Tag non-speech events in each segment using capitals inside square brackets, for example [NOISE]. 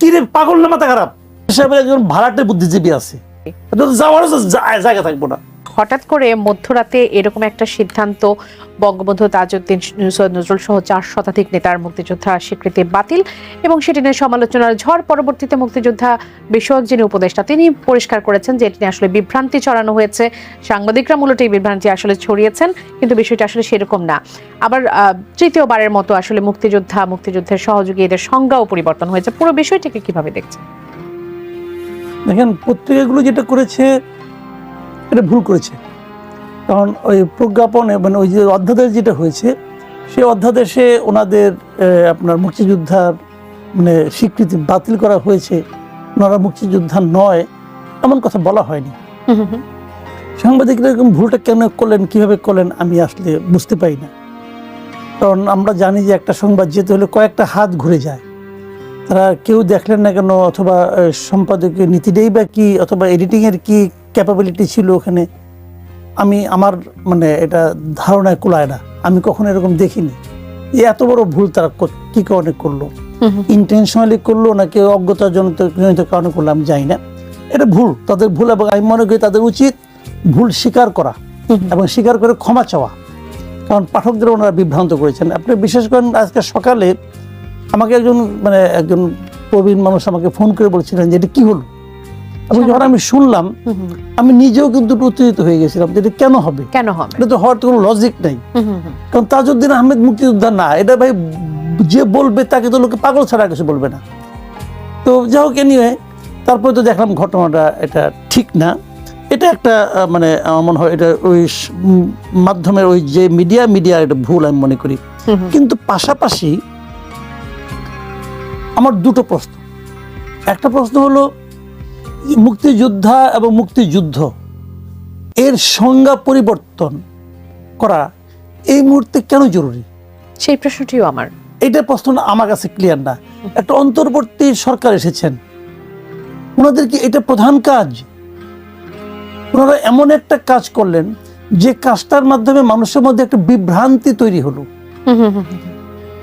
কি রে, পাগল না মাথা খারাপ? হিসাবে একজন ভাড়াটে বুদ্ধিজীবী আছে। যাওয়ার যাওয়ারও জায়গা থাকব না। হঠাৎ করে মধ্যরাতে এরকম একটা সিদ্ধান্ত বঙ্গবন্ধু তাজউদ্দিন সৈয়দ নজরুল সহ চার শতাধিক নেতার মুক্তিযোদ্ধা স্বীকৃতি বাতিল এবং সেটি নিয়ে সমালোচনার ঝড় পরবর্তীতে মুক্তিযোদ্ধা বিষয়ক যিনি উপদেষ্টা, তিনি পরিষ্কার করেছেন যে এটি নিয়ে আসলে বিভ্রান্তি ছড়ানো হয়েছে। সাংবাদিকরা মূলত এই বিভ্রান্তি আসলে ছড়িয়েছেন, কিন্তু বিষয়টা আসলে সেরকম না। আবার তৃতীয়বারের মতো আসলে মুক্তিযোদ্ধা, মুক্তিযুদ্ধের সহযোগী এদের সংজ্ঞাও পরিবর্তন হয়েছে। পুরো বিষয়টিকে কীভাবে দেখছেন? দেখেন, পত্রিকাগুলো যেটা করেছে এটা ভুল করেছে। কারণ ওই প্রজ্ঞাপনে মানে ওই যে অধ্যাদেশ যেটা হয়েছে সেই অধ্যাদেশে ওনাদের আপনার মুক্তিযোদ্ধার মানে স্বীকৃতি বাতিল করা হয়েছে। ওনারা মুক্তিযোদ্ধা নয় এমন কথা বলা হয়নি। সাংবাদিকরা এরকম ভুলটা কেন করলেন কীভাবে করলেন আমি আসলে বুঝতে পারি না। কারণ আমরা জানি যে একটা সংবাদ যেতে হলে কয়েকটা হাত ঘুরে যায়। তারা কেউ দেখলেন না কেন অথবা সম্পাদকীয় নীতিটাই বা কি অথবা এডিটিংয়ের কি ক্যাপাবিলিটি ছিল ওখানে আমি আমার মানে এটা ধারণায় কুলায় না। আমি কখনো এরকম দেখিনি। যে এত বড় ভুল তারা কী কারণে করল? ইন্টেনশনালি করল নাকি অজ্ঞতা জনিত জনিত কারণে করল আমি জানি না। এটা ভুল। তাদের ভুল এবং আমি মনে করি তাদের উচিত ভুল স্বীকার করা এবং স্বীকার করে ক্ষমা চাওয়া। কারণ পাঠকদের ওনারা বিভ্রান্ত করেছেন। আপনি বিশেষ করেন আজকে সকালে আমাকে একজন মানে একজন প্রবীণ মানুষ আমাকে ফোন করে বলছিলেন যে এটা কী হলো? এবং যখন আমি শুনলাম আমি নিজেও কিন্তু উত্তেজিত হয়ে গেছিলাম যে এটা কেন হবে? কেন হবে? এটা তো হওয়ার তো কোনো লজিক নাই। কারণ তাজউদ্দিন আহমেদ মুক্তিযোদ্ধা না এটা ভাই যে বলবে তাকে তো লোকে পাগল ছাড়া কিছু বলবে না। তো যাই হোক নিয়ে তারপরে তো দেখলাম ঘটনাটা এটা ঠিক না। এটা একটা মানে আমার মনে হয় এটা ওই মাধ্যমের ওই যে মিডিয়া মিডিয়া এটা ভুল আমি মনে করি। কিন্তু পাশাপাশি আমার দুটো প্রশ্ন। একটা প্রশ্ন হলো মুক্তিযোদ্ধা এবং মুক্তিযুদ্ধ এর সংজ্ঞা পরিবর্তন করা এই মুহূর্তে কেন জরুরি? সেই প্রশ্নটিও আমার। এটা প্রশ্ন আমার কাছে ক্লিয়ার না। একটা অন্তর্বর্তী সরকার এসেছেন। ওনাদের কি এটা প্রধান কাজ? ওনারা এমন একটা কাজ করলেন যে কাজটার মাধ্যমে মানুষের মধ্যে একটা বিভ্রান্তি তৈরি হলো।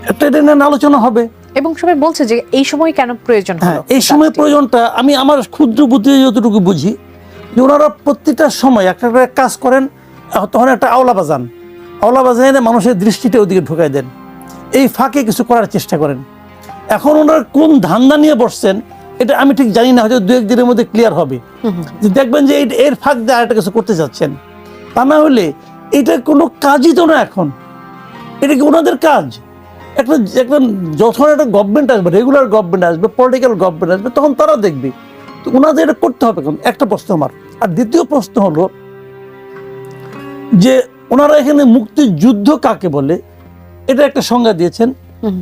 একটা এটা নিয়ে আলোচনা হবে। এবং সবাই বলছে যে এই সময় কেন প্রয়োজন হ্যাঁ এই সময় প্রয়োজনটা আমি আমার ক্ষুদ্র বুদ্ধি যতটুকু বুঝি যে ওনারা প্রত্যেকটা সময় একটা একটা কাজ করেন তখন একটা আওলা বাজান। আওলা বাজায় এনে মানুষের দৃষ্টিটা ওদিকে ঢুকাই দেন। এই ফাঁকে কিছু করার চেষ্টা করেন। এখন ওনারা কোন ধান্দা নিয়ে বসছেন এটা আমি ঠিক জানি না হয়তো দু একদিনের মধ্যে ক্লিয়ার হবে। যে দেখবেন যে এই- এর ফাঁক দিয়ে আরেকটা কিছু করতে চাচ্ছেন তা না হলে এটা কোনো কাজই তো না এখন। এটা কি ওনাদের কাজ? একটা একটা যখন একটা গভর্নমেন্ট আসবে রেগুলার গভর্নমেন্ট আসবে পলিটিক্যাল গভর্নমেন্ট আসবে তখন তারা দেখবে। তো ওনাদের এটা করতে হবে এখন। একটা প্রশ্ন আমার। আর দ্বিতীয় প্রশ্ন হলো যে ওনারা এখানে মুক্তিযুদ্ধ কাকে বলে? এটা একটা সংজ্ঞা দিয়েছেন।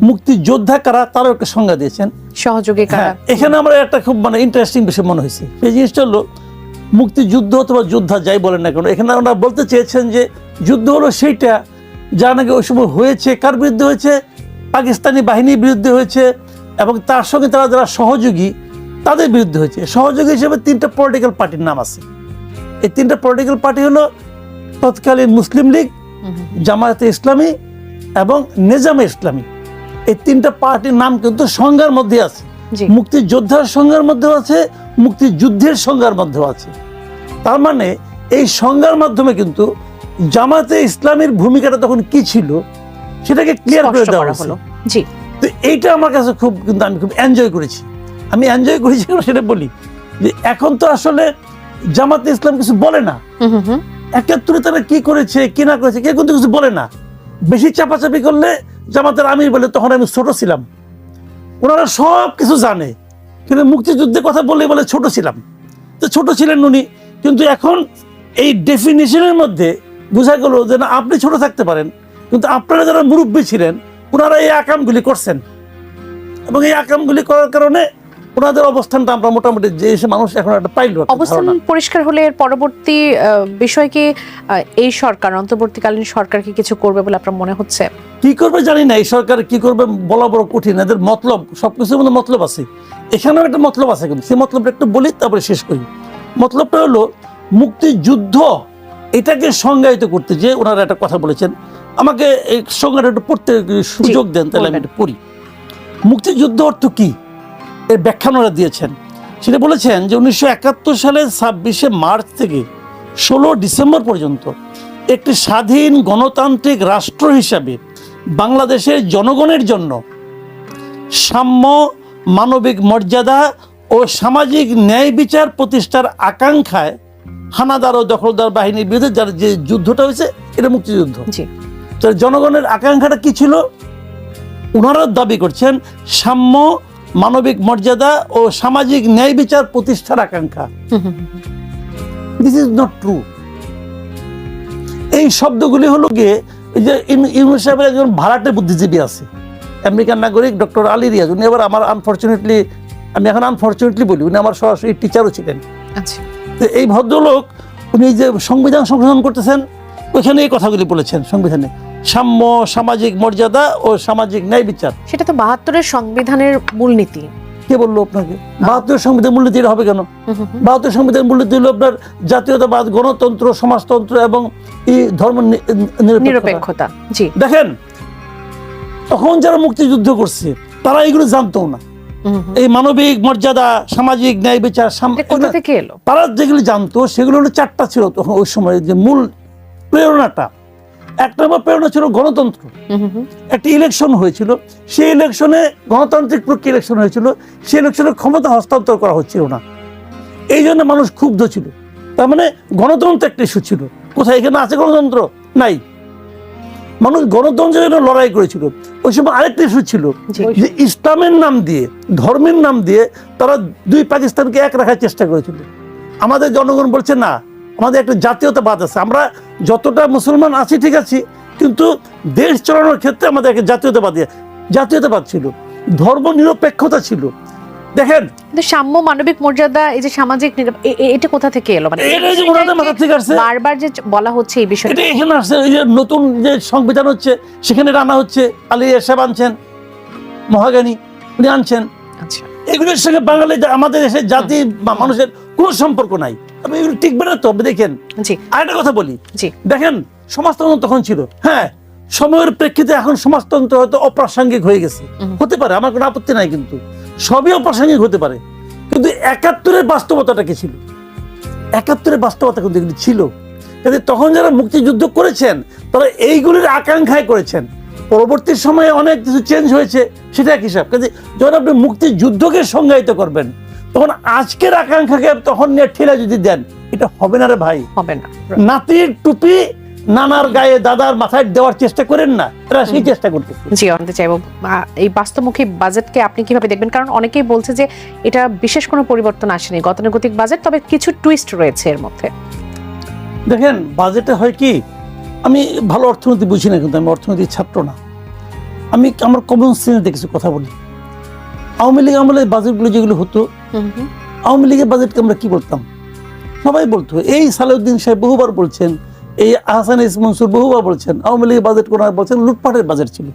মুক্তিযোদ্ধা কারা? তারও একটা সংজ্ঞা দিয়েছেন। সহযোগী কারা? হ্যাঁ, এখানে আমার একটা খুব মানে ইন্টারেস্টিং বিষয় মনে হয়েছে। সেই জিনিসটা হলো মুক্তিযুদ্ধ অথবা যোদ্ধা যাই বলেন না কেন এখানে ওনারা বলতে চেয়েছেন যে যুদ্ধ হলো সেইটা যা নাকি ওই সময় হয়েছে কার বিরুদ্ধে হয়েছে? পাকিস্তানি বাহিনীর বিরুদ্ধে হয়েছে এবং তার সঙ্গে তারা যারা সহযোগী তাদের বিরুদ্ধে হয়েছে। সহযোগী হিসেবে তিনটা পলিটিক্যাল পার্টির নাম আছে। এই তিনটা পলিটিক্যাল পার্টি হলো তৎকালীন মুসলিম লীগ জামায়াতে ইসলামী এবং নেজামে ইসলামী। এই তিনটা পার্টির নাম কিন্তু সংজ্ঞার মধ্যে আছে। মুক্তিযোদ্ধার সংজ্ঞার মধ্যেও আছে মুক্তিযুদ্ধের সংজ্ঞার মধ্যেও আছে। তার মানে এই সংজ্ঞার মাধ্যমে কিন্তু জামাতে ইসলামের ভূমিকাটা তখন কি ছিল? সেটাকে ক্লিয়ার করে দেওয়া হলো। জি। তো এইটা আমার কাছে খুব কিন্তু আমি খুব এনজয় করেছি। আমি এনজয় করেছি [LAUGHS] সেটা বলি যে এখন তো আসলে জামাতে ইসলাম কিছু বলে না। হুম হুম হুম। একাত্তরে তারা কি করেছে কি না করেছে কেউ কিন্তু কিছু বলে না। বেশি চাপাচাপি করলে জামাতের আমির বলে তখন আমি ছোট ছিলাম। ওনারা সব কিছু জানে। কিন্তু মুক্তিযুদ্ধের কথা বলে বলে ছোট ছিলাম। তো ছোট ছিলেন উনি। কিন্তু এখন এই ডেফিনেশনের মধ্যে বোঝা গেল যে না আপনি ছোট থাকতে পারেন। কিন্তু আপনারা যারা মুরব্বী ছিলেন ওনারা এই আকামগুলি করছেন। এবং এই আকামগুলি করার কারণে ওনাদের অবস্থানটা আমরা মোটামুটি যে এসে মানুষ এখন একটা পাইল অবস্থান পরিষ্কার হলে এর পরবর্তী আহ, বিষয় কি এই সরকার অন্তর্বর্তীকালীন সরকার কি কিছু করবে বলে আপনার মনে হচ্ছে? কি করবে জানি না এই সরকার কি করবে বলা বড় কঠিন। এদের মতলব সবকিছুর মধ্যে মতলব আছে। এখানেও একটা মতলব আছে কিন্তু সেই মতলবটা একটু বলি তারপরে শেষ করি। মতলবটা হলো মুক্তিযুদ্ধ এটাকে সংজ্ঞায়িত করতে যে ওনারা একটা কথা বলেছেন আমাকে এই সংজ্ঞাটা একটু পড়তে সুযোগ দেন তাহলে আমি। একটু পড়ি। মুক্তিযুদ্ধ অর্থ কি? এর ব্যাখ্যা ওনারা দিয়েছেন। সেটা বলেছেন যে উনিশশো একাত্তর সালের ছাব্বিশে মার্চ থেকে ষোলো ডিসেম্বর পর্যন্ত একটি স্বাধীন গণতান্ত্রিক রাষ্ট্র হিসাবে বাংলাদেশের জনগণের জন্য সাম্য মানবিক মর্যাদা ও সামাজিক ন্যায় বিচার প্রতিষ্ঠার আকাঙ্ক্ষায় হানাদার ও দখলদার বাহিনীর বিরুদ্ধে যার যে যুদ্ধটা হয়েছে এটা মুক্তিযুদ্ধ। জি তো জনগণের আকাঙ্ক্ষাটা কি ছিল? ওনারা দাবি করছেন সাম্য মানবিক মর্যাদা ও সামাজিক ন্যায় বিচার প্রতিষ্ঠার আকাঙ্ক্ষা। দিস ইজ নট ট্রু এই শব্দগুলি হলো গিয়ে যে ইউনু- ইউনুস সাহেবের একজন ভাড়াটে বুদ্ধিজীবী আছে আমেরিকান নাগরিক ডক্টর আলী রিয়াজ। উনি এবার আমার আনফর্চুনেটলি আমি এখন আনফর্চুনেটলি বলি উনি আমার সরাসরি টিচারও ছিলেন। আচ্ছা। তো এই ভদ্রলোক উনি যে সংবিধান সংশোধন করতেছেন ওইখানে এই কথাগুলি বলেছেন সংবিধানে। সাম্য সামাজিক মর্যাদা ও সামাজিক ন্যায় বিচার। সেটা তো বাহাত্তরের সংবিধানের মূলনীতি। কে বলল আপনাকে? বাহাত্তর সংবিধান মূলনীতি হবে কেন। বাহাত্তর সংবিধান মূলনীতি হলো আপনার জাতীয়তাবাদ গণতন্ত্র সমাজতন্ত্র এবং এই ধর্ম নিরপেক্ষতা। জি। দেখেন তখন যারা মুক্তিযুদ্ধ করছে তারা এগুলো জানতো না। এই মানবিক মর্যাদা সামাজিক ন্যায় বিচার তারা যেগুলো জানতো সেগুলো হলো চারটা ছিল তখন ওই সময় যে মূল প্রেরণাটা। এক নম্বর প্রেরণা ছিল গণতন্ত্র। একটি ইলেকশন হয়েছিল। সেই ইলেকশনে গণতান্ত্রিক প্রক্রিয়া ইলেকশন হয়েছিল। সেই ইলেকশনে ক্ষমতা হস্তান্তর করা হচ্ছিল না। এই জন্য মানুষ ক্ষুব্ধ ছিল। তার মানে গণতন্ত্র একটা ইস্যু ছিল। কোথায়? এখানে আছে গণতন্ত্র? নাই। মানুষ গণতন্ত্রের জন্য লড়াই করেছিল। ওই সময় আরেকটা ইস্যু ছিল যে ইসলামের নাম দিয়ে ধর্মের নাম দিয়ে তারা দুই পাকিস্তানকে এক রাখার চেষ্টা করেছিল। আমাদের জনগণ বলছে না। আমাদের একটা জাতীয়তাবাদ আছে। আমরা যতটা মুসলমান আছি ঠিক আছি কিন্তু দেশ চালানোর ক্ষেত্রে আমাদের একটা জাতীয়তাবাদ জাতীয়তাবাদ ছিল ধর্ম নিরপেক্ষতা ছিল। দেখেন সাম্য মানবিক মর্যাদা এই যে সামাজিক এটা কোথা থেকে এলো? মানে যে মাথা থেকে আসছে। বারবার যে বলা হচ্ছে এই বিষয়টা। এখানে আসছে এই যে নতুন যে সংবিধান হচ্ছে সেখানে রানা হচ্ছে আলী আনছেন মহাগানী উনি আনছেন। আচ্ছা। এগুলোর সঙ্গে বাঙালি আমাদের দেশের জাতি বা মানুষের কোনো সম্পর্ক নাই। তবে এগুলো টিকবে না তো? দেখেন। আরেকটা কথা বলি। জি। দেখেন সমাজতন্ত্র তখন ছিল। হ্যাঁ সময়ের প্রেক্ষিতে এখন সমাজতন্ত্র হয়তো অপ্রাসঙ্গিক হয়ে গেছে। হতে পারে আমার কোনো আপত্তি নাই কিন্তু। সবই অপ্রাসঙ্গিক হতে পারে। কিন্তু একাত্তরের বাস্তবতাটা কি ছিল? একাত্তরের বাস্তবতা কিন্তু এগুলি ছিল। কাজে তখন যারা মুক্তিযুদ্ধ করেছেন তারা এইগুলির আকাঙ্ক্ষায় করেছেন। পরবর্তী সময়ে অনেক কিছু চেঞ্জ হয়েছে সেটা এক হিসাব। কাজে যখন আপনি মুক্তিযুদ্ধকে সংজ্ঞায়িত করবেন তখন আজকের আকাঙ্ক্ষাকে তখন নিয়ে ঠেলা যদি দেন এটা হবে না রে ভাই। হবে না। নাতির টুপি নানার গায়ে দাদার মাথায় দেওয়ার চেষ্টা করেন না এরা সেই চেষ্টা করতেছে। জি জানতে চাইব এই বাস্তবমুখী বাজেটকে আপনি কীভাবে দেখবেন? কারণ অনেকেই বলছে যে এটা বিশেষ কোনো পরিবর্তন আসেনি গতানুগতিক বাজেট তবে কিছু টুইস্ট রয়েছে এর মধ্যে। দেখেন বাজেটে হয় কি আমি ভালো অর্থনীতি বুঝি না কিন্তু আমি অর্থনীতির ছাত্র না। আমি আমার কমন সেন্সে কিছু কথা বলি। আওয়ামী লীগ আমলে বাজেটগুলো যেগুলো হতো। আওয়ামী লীগের বাজেটকে আমরা কি বলতাম? সবাই বলতো এই সালাউদ্দিন সাহেব বহুবার বলছেন এই আহসান ইস মনসুর বহুবার বলছেন আওয়ামী লীগের বাজেট কোন বলছেন লুটপাটের বাজেট ছিল।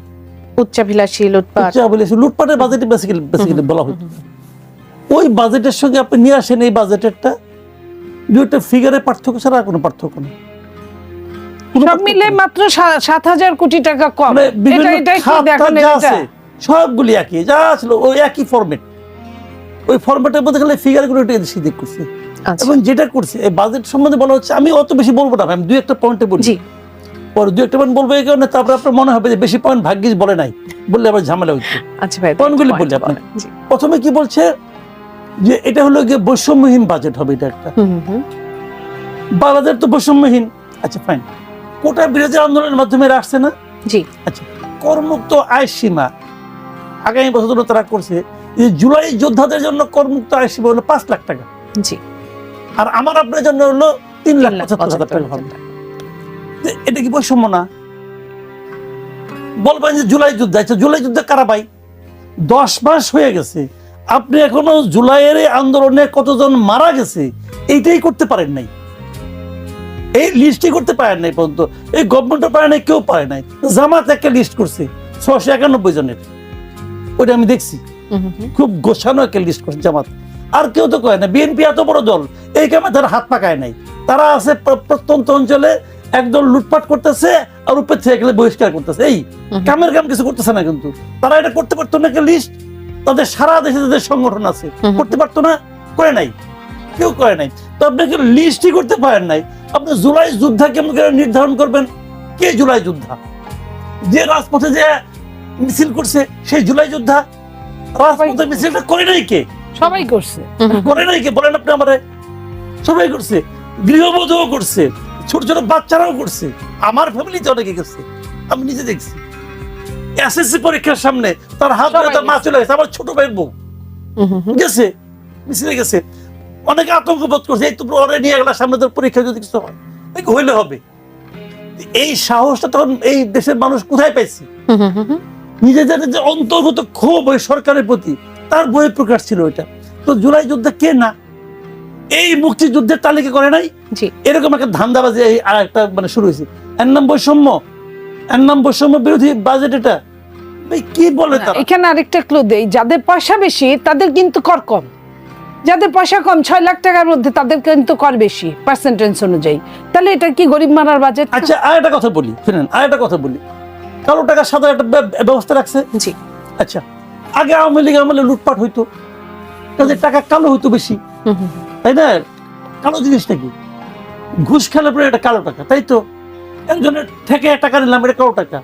উচ্চাভিলাষী লুটপাট। উচ্চ লুটপাটের বাজেটই বেসিক্যালি বেসিক্যালি বলা হতো। ওই বাজেটের সঙ্গে আপনি নিয়ে আসেন এই বাজেটেরটা দুইটা ফিগারের পার্থক্য ছাড়া কোনো পার্থক্য নেই। সব মিলে মাত্র সাত হাজার কোটি টাকা কম। মানে সবগুলি একই যা ছিল ওই একই ফরম্যাট ওই ফরম্যাটের মধ্যে খালি ফিগারগুলো একটু এদিক সেদিক করছে। আচ্ছা। এবং যেটা করছে এই বাজেট সম্বন্ধে বলা হচ্ছে আমি অত বেশি বলব না আমি দুই একটা পয়েন্টে বলি। জি। পরে দুই একটা পয়েন্ট বলব এই কারণে তারপরে আপনার মনে হবে যে বেশি পয়েন্ট ভাগ্যিস বলে নাই বললে আবার ঝামেলা হচ্ছে আচ্ছা ভাই বলছি বলেন। আপনাকে? জি। প্রথমে কি বলছে যে এটা হলো গিয়ে বৈষম্যহীন বাজেট হবে এটা একটা। বাংলাদেশ তো বৈষম্যহীন। আচ্ছা ফাইন কোটা বিরোধী আন্দোলনের মাধ্যমে আসছে না? জি। আচ্ছা করমুক্ত আয় সীমা। আগামী বছর তারা করছে। জুলাই যোদ্ধাদের জন্য করমুক্ত আয় সীমা হলো পাঁচ লাখ টাকা। জি। আর আমার আপনার জন্য হলো তিন লাখ পঁচাত্তর হাজার টাকা এটা কি বৈষম্য না? বলবেন যে জুলাই যুদ্ধ আচ্ছা জুলাই যুদ্ধে কারা পাই দশ মাস হয়ে গেছে। আপনি এখনও জুলাইয়ের আন্দোলনে কতজন মারা গেছে এইটাই করতে পারেন নাই। এই লিস্টই করতে পারেন নাই পর্যন্ত। এই গভর্নমেন্টও পারে নাই কেউ পারে নাই। জামাত একটা লিস্ট করছে ছশো একানব্বই জনের। ওইটা আমি দেখছি। খুব গোছানো একটা লিস্ট করছে জামাত। আর কেউ তো কয় না বিএনপি এত বড় দল এই কামে তারা হাত পাকায় নাই। তারা আছে প্রত্যন্ত অঞ্চলে একদল লুটপাট করতেছে আর উপর থেকে গেলে বহিষ্কার করতেছে। এই কামের কাম কিছু করতেছে না কিন্তু। তারা এটা করতে পারতো না একটা লিস্ট তাদের সারা দেশে তাদের সংগঠন আছে। করতে পারতো না করে নাই। কেউ করে নাই। তো আপনি আপনাকে লিস্টই করতে পারেন নাই? আপনি জুলাই যোদ্ধা কেমন করে নির্ধারণ করবেন? কে জুলাই যোদ্ধা? যে রাজপথে যে মিছিল করছে সেই জুলাই যোদ্ধা? রাজপথে মিছিলটা করে নাই কে? সবাই করছে। করে নাই কে? বলেন আপনি আমারে। সবাই করছে। গৃহবধূও করছে। ছোট ছোট বাচ্চারাও করছে। আমার ফ্যামিলিতে অনেকে গেছে আমি নিজে দেখছি। এসএসসি পরীক্ষার সামনে তার হাত ধরে তার মা চলে গেছে। আমার ছোট ভাইয়ের বউ। গেছে। মিছিলে গেছে। অনেকে আতঙ্ক বোধ করছে এই তো ওরে নিয়ে গেলা সামনে তোর পরীক্ষা যদি কিছু হয় হইলে হবে? এই সাহসটা তখন এই দেশের মানুষ কোথায় পাইছে? নিজেদের যে অন্তর্গত ক্ষোভ ওই সরকারের প্রতি তার বইয়ের প্রকাশ ছিল ওইটা তো জুলাই যোদ্ধা কে না? এই মুক্তিযুদ্ধের তালিকা করে নাই? এরকম একটা ধান্দাবাজি আর একটা মানে শুরু হয়েছে। এর নাম বৈষম্য। এর নাম বৈষম্য বিরোধী বাজেট এটা। কি বলে তারা? এখানে আরেকটা ক্লু দেই। যাদের পয়সা বেশি তাদের কিন্তু কর কম। যাদের পয়সা কম ছয় লাখ টাকার মধ্যে তাদের কিন্তু কর বেশি পার্সেন্টেজ অনুযায়ী। তাহলে এটা কি গরিব মারার বাজেট আচ্ছা আর একটা কথা বলি শুনেন আর একটা কথা বলি। কালো টাকা সাদা একটা ব্যবস্থা রাখছে? জি। আচ্ছা। আগে আওয়ামী লীগ আমলে লুটপাট হইতো। তাদের টাকা কালো হইতো বেশি। তাই না? কালো জিনিসটা কি? ঘুষ খেলে পরে এটা কালো টাকা তাই তো? একজনের থেকে টাকা নিলাম এটা কালো টাকা।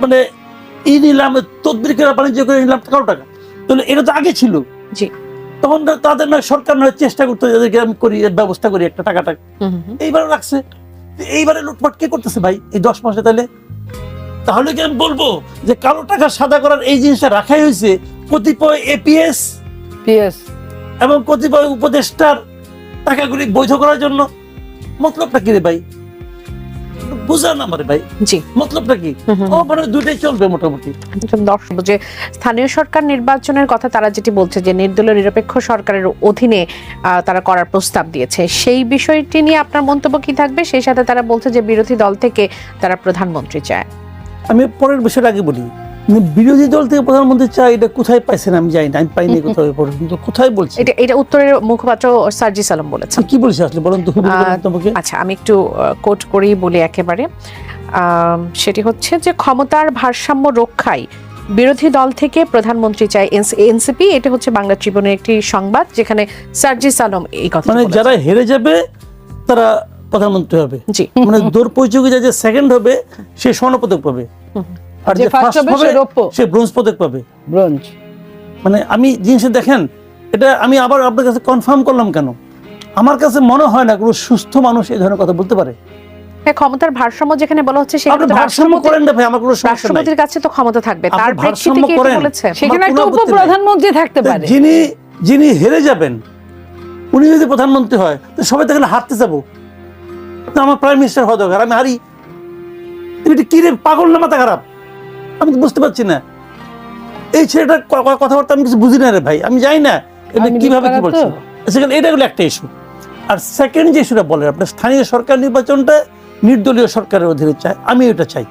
মানে ই নিলাম তদবির করে বাণিজ্য করে নিলাম কালো টাকা। তাহলে এটা তো আগে ছিল। জি। তখন তাদের নয় সরকার নয় চেষ্টা করতো যাদেরকে আমি করি ব্যবস্থা করি একটা টাকাটা। এইবারে রাখছে। এইবারে লুটপাট কে করতেছে ভাই? এই দশ মাসে তাহলে? তাহলে কি আমি বলব যে কালো টাকা সাদা করার এই জিনিসটা রাখাই হয়েছে? কতিপয় এপিএস পিএস এবং কতিপয় উপদেষ্টার টাকাগুলি বৈধ করার জন্য। মতলবটা কি রে ভাই? বুঝান আমারে ভাই। জি। মতলবটা কি? ও মানে দুইটাই চলবে মোটামুটি। দর্শক যে স্থানীয় সরকার নির্বাচনের কথা তারা যেটি বলছে যে নির্দলীয় নিরপেক্ষ সরকারের অধীনে তারা করার প্রস্তাব দিয়েছে। সেই বিষয়টি নিয়ে আপনার মন্তব্য কি থাকবে? সেই সাথে তারা বলছে যে বিরোধী দল থেকে তারা প্রধানমন্ত্রী চায়। আমি পরের বিষয়টা আগে বলি। মানে বিরোধী দল থেকে প্রধানমন্ত্রী চাই এটা কোথায় পাইছেন আমি জানি না আমি পাইনি কোথাও পর্যন্ত কোথায় বলছি এটা এটা উত্তরের মুখপাত্র সার্জিস আলম বলেছেন। কি বলছি আসলে বলুন তো হুবহু বলুন তো আমাকে আচ্ছা আমি একটু কোট করেই বলি একেবারে। সেটি হচ্ছে যে ক্ষমতার ভারসাম্য রক্ষায় বিরোধী দল থেকে প্রধানমন্ত্রী চায় এনসিপি এটা হচ্ছে বাংলা ট্রিবিউনের একটি সংবাদ যেখানে সার্জিস আলম এই কথা মানে যারা হেরে যাবে তারা প্রধানমন্ত্রী হবে। মানে দৌড় প্রতিযোগিতা যে সেকেন্ড হবে সে স্বর্ণ পদক পাবে। আর যে ফার্স্ট হবে সে ব্রোঞ্জ পদক পাবে। ব্রোঞ্জ। মানে আমি জিনিসটা দেখেন এটা আমি আবার আপনার কাছে কনফার্ম করলাম কেন? আমার কাছে মনে হয় না কোনো সুস্থ মানুষ এই ধরনের কথা বলতে পারে। ক্ষমতার ভারসাম্য যেখানে বলা হচ্ছে সেখানে ভারসাম্য করেন না ভাই আমার কোনো সমস্যা রাষ্ট্রপতির কাছে তো ক্ষমতা থাকবে তার ভারসাম্য করেন। সেখানে একটা। উপপ্রধানমন্ত্রী থাকতে পারে। যিনি যিনি হেরে যাবেন উনি যদি প্রধানমন্ত্রী হয় তো সবাই তাহলে হারতে যাব। তো আমার প্রাইম মিনিস্টার হওয়া দরকার আমি হারি। তুমি কি রে পাগল না মাথা খারাপ? আমি তো বুঝতে পারছি না। এই ছেলেটার ক- কথাবার্তা আমি কিছু বুঝি না রে ভাই আমি জানি না এটা কীভাবে কি বলছে। সেখানে এটা হলো একটা ইস্যু আর সেকেন্ড যে ইস্যুটা বলেন আপনার স্থানীয় সরকার নির্বাচনটা নির্দলীয় সরকারের অধীনে চাই আমি এটা চাই।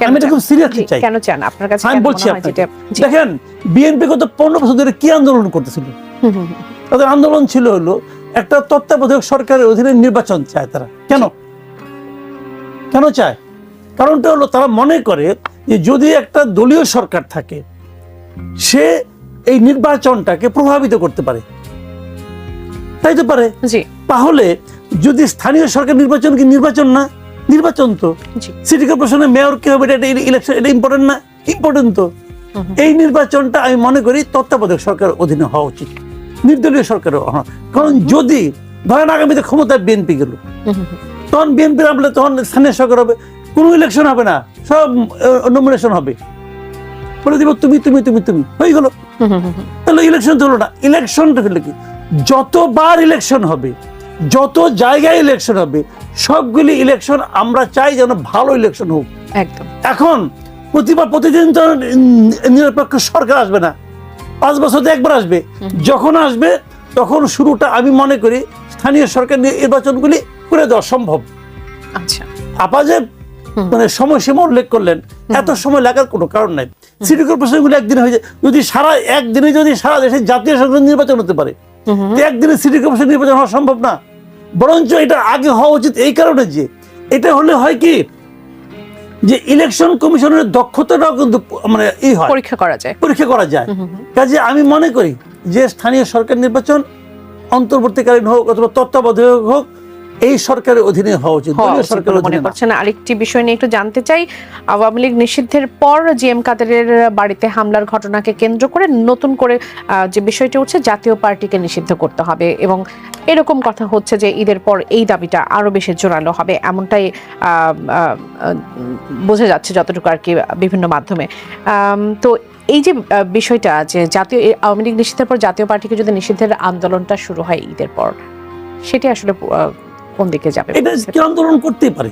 আমি এটা? খুব সিরিয়াসলি চাই। কেন চান? আপনার কাছে আমি বলছি আপনাকে। যেটা জি। দেখেন বিএনপি গত পনেরো বছর ধরে কি আন্দোলন করতেছিল? হুম, হুম, হুম। তাদের আন্দোলন ছিল হলো একটা তত্ত্বাবধায়ক সরকারের অধীনে নির্বাচন চায় তারা। কেন? কেন চায়? কারণটা হলো তারা মনে করে যে যদি একটা দলীয় সরকার থাকে সে এই নির্বাচনটাকে প্রভাবিত করতে পারে। তাই তো পারে? তাহলে যদি স্থানীয় সরকার নির্বাচন কি নির্বাচন না? নির্বাচন তো। সিটি কর্পোরেশনের মেয়র কি হবে? এটা ইলেকশন এটা ইম্পর্টেন্ট না? ইম্পর্টেন্ট তো। এই নির্বাচনটা আমি মনে করি তত্ত্বাবধায়ক সরকারের অধীনে হওয়া উচিত। নির্দলীয় সরকারের হওয়া। কারণ যদি ধরেন আগামীতে ক্ষমতায় বিএনপি গেল। তখন বিএনপি আমলে তখন স্থানীয় সরকার হবে কোনো ইলেকশন হবে না সব নমিনেশন হবে। বলে দিব তুমি তুমি তুমি তুমি হয়ে গেল। তাহলে ইলেকশন হলো না। ইলেকশনটা হলো কি? যতবার ইলেকশন হবে যত জায়গায় ইলেকশন হবে সবগুলি ইলেকশন আমরা চাই যেন ভালো ইলেকশন হোক। একদম। এখন প্রতিবার প্রতিদিন তো নিরপেক্ষ সরকার আসবে না। পাঁচ বছর একবার আসবে। যখন আসবে তখন শুরুটা আমি মনে করি স্থানীয় সরকার নির্বাচনগুলি করে দেওয়া সম্ভব। আচ্ছা। আপা যে মানে সময়সীমা উল্লেখ করলেন এত সময় লাগার কোনো কারণ নাই। সিটি কর্পোরেশনগুলো একদিন হয়ে যায়। যদি সারা একদিনে যদি সারা দেশে জাতীয় সংসদ নির্বাচন হতে পারে একদিনে সিটি কর্পোরেশন নির্বাচন হওয়া সম্ভব না। বরঞ্চ এটা আগে হওয়া উচিত এই কারণে যে এটা হলে হয় কি যে ইলেকশন কমিশনের দক্ষতাটাও কিন্তু মানে ই হয়। পরীক্ষা করা যায়। পরীক্ষা করা যায়। কাজে আমি মনে করি যে স্থানীয় সরকার নির্বাচন অন্তর্বর্তীকালীন হোক অথবা তত্ত্বাবধায়ক হোক এই সরকারের অধীনে হওয়া উচিত দলীয় সরকারের মনে অধীনে না। করছেন আরেকটি বিষয় নিয়ে একটু জানতে চাই আওয়ামী লীগ নিষিদ্ধের পর জি এম কাদেরের বাড়িতে হামলার ঘটনাকে কেন্দ্র করে নতুন করে যে বিষয়টি উঠছে জাতীয় পার্টিকে নিষিদ্ধ করতে হবে এবং এরকম কথা হচ্ছে যে ঈদের পর এই দাবিটা আরও বেশি জোরালো হবে এমনটাই বোঝা যাচ্ছে যতটুকু আর কি বিভিন্ন মাধ্যমে তো এই যে বিষয়টা যে জাতীয় আওয়ামী লীগ নিষিদ্ধের পর জাতীয় পার্টিকে যদি নিষিদ্ধের আন্দোলনটা শুরু হয় ঈদের পর সেটি আসলে কোন দিকে যাবে? এটা কি আন্দোলন করতেই পারে।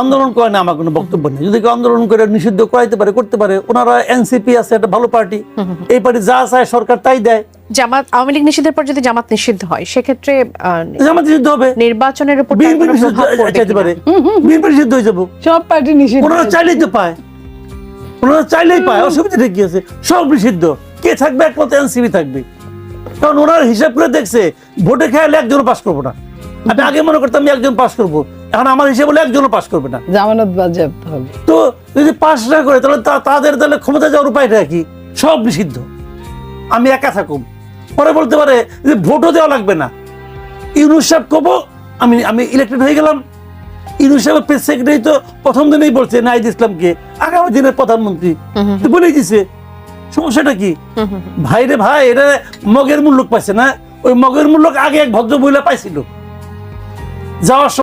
আন্দোলন করে না আমার কোনো বক্তব্য নেই। যদি কেউ আন্দোলন করে নিষিদ্ধ করাইতে পারে করতে পারে ওনারা এনসিপি আছে একটা ভালো পার্টি। এই পার্টি যা চায় সরকার তাই দেয়। জামাত আওয়ামী লীগ নিষিদ্ধের পর যদি জামাত নিষিদ্ধ হয় সেক্ষেত্রে জামাত নিষিদ্ধ হবে। নির্বাচনের উপর বিএনপি নিষিদ্ধ? পারে। বিএনপি নিষিদ্ধ হয়ে যাব। সব পার্টি নিষিদ্ধ। ওনারা চাইলেই তো পায়। ওনারা চাইলেই পায়। অসুবিধা কি আছে? সব নিষিদ্ধ। কে থাকবে? একমাত্র এনসিপি থাকবে। কারণ ওনারা হিসাব করে দেখছে ভোটে খেয়ালে একজনও পাস করব না। আমি আগে মনে করতাম আমি একজন পাস করব। এখন আমার হিসেবে বলে একজনও পাস করবে না। জামানত বাজেয়াপ্ত হবে। তো যদি পাস না করে তাহলে তাদের তাহলে ক্ষমতা যাওয়ার উপায়টা কি? সব নিষিদ্ধ। আমি একা থাকুম। পরে বলতে পারে যে ভোটও দেওয়া লাগবে না। ইউনুস সাহেব কব আমি আমি ইলেক্টেড হয়ে গেলাম। ইউনুস সাহেবের প্রেস সেক্রেটারি তো প্রথম দিনেই বলছে নাইদ ইসলামকে। আগামী দিনের প্রধানমন্ত্রী। বলেই দিছে। সমস্যাটা কি। ভাই রে ভাই এটা মগের মূল্য পাইছে না? ওই মগের মূল্য আগে এক ভদ্র মহিলা পাইছিল। যাওয়ার সময়